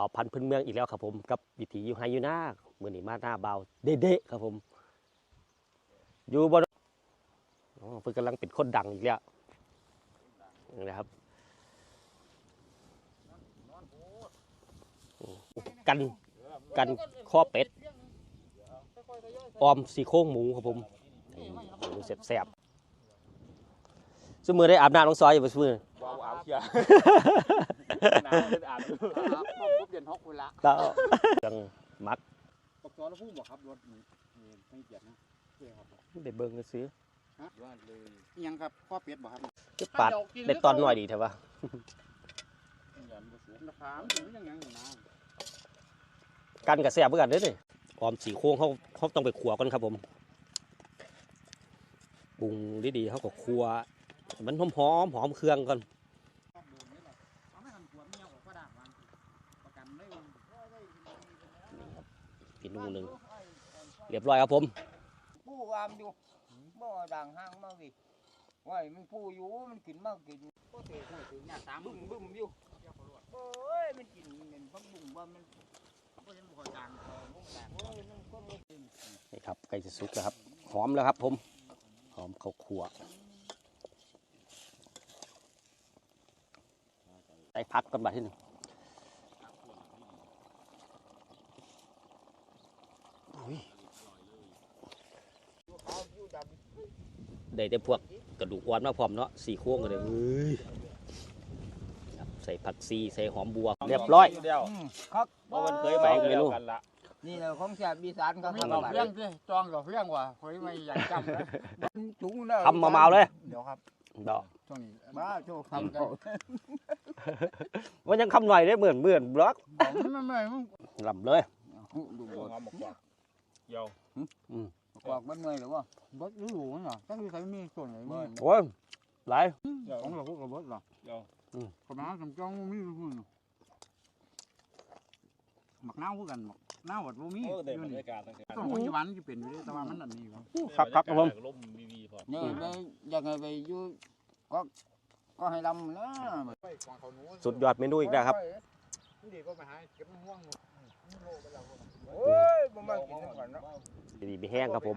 บ่าวพันธุ์พื้นเมืองอีกแล้วครับผมกับวิถีอยู่ไฮอยู่หน้ามือนี้มาหน้าบ่าวเด๊ะๆครับผม อยู่บนอ๋อเพิ่นกำลังเป็นคนดังอีกแล้วนี่นะครับกันกันข้อเป็ดออมสีโครงหมูครับผมนี่เมนูแซ่บๆสมือได้อาบน้ำน้องซอยอยู่บ่สมือว้าวเอาเชีย น้ำเป็นอ่านดูครบพวกเดือนหกคนละแล้วยังมักปกซอแล้วพูดบอกครับรถนี่นี่ไม่เกียดนะเพื่อครับได้เบิ่งก็ซื้อรอดเลยยังครับข้อเป็ดบอกครับคือปาดได้ตอนหน่อยดีเถอะวะยันบ่สูงระกันกับแซ่บเพื่อกันเด้อนี่ออมสีโค้งเขาเขาต้องไปขัวก่อนครับผมปรุงดีๆเขาก็คั่วมันหอมหอมหอมเครื่องก่อน เอาไม่ทันขวดเมียออกก็ด่างวัน ประกันได้วันอีกนูหนึ่งเรียบร้อยครับผมผู้วามอยู่บ่ดังห้างมากดิว่ามันผู้อยู่มันกินมากกินก็เตะหัวถึงเนี่ยสามบึ้บึ้มมมบึ้มอยู่โอ้ยมันกินเงินพักบุ้งว่ามันก็ยังบ่ดังพอมุกแตกโอ้ยมันก็ไม่นี่ครับใกล้จะสุกแล้วครับ หอมแล้วครับผม หอมข้าวคั่วใส่พักก่อนบัดที่หนึ่งอุ้ย เอาอยู่ด ได้แต่พวกกระดูกอ่อนมาพร้อมเนาะสี่โค้งกันเลยเฮ้ยครับใส่ผักซีใส่หอมบัว เรียบร้อยเดียวำครับเพราะมันเคยไปเดียวกันละนี่แหละของแซ่บอีสานครับมีดอกเลี้ยงสิจองดอกเลี้ยงว่ะเฮ้ยไม่อยากจำนะถุงนะทำมาเมาเลย เดี๋ยวครับดอกช่วงนี้มาโชว์ทำคำกันมันยังคำหน่อยได้เหมือนเหมือนบล็อกไม่ไม่ไม่มึงลำเลยดูงอมกว่า เดียวกวากมันเมื่อยหรือว่าบดรู้ๆน่ะตั้งที่ใครมีส่วนไหนมีโอ้ยหลายเดียวของเราพวกเราบดหรอเดียวกระมาสำจองมีหุ่นหมักน้าวคือกันหมักน้าววัดบ่มีโอ้เด็กอยู่บรรนี่ยากาศต่างส่วนปัจจุบันจะเป็นอยู่ด้วยแต่ว่ามันอันนี้ครับคักคักครับผมล่มวีวีพอเนี่ยไปยังไงไปอยู่ก็ก็ให้ลำนะสุดยอดเมนูอีกแล้วครับ ดีมีแห้งครับผม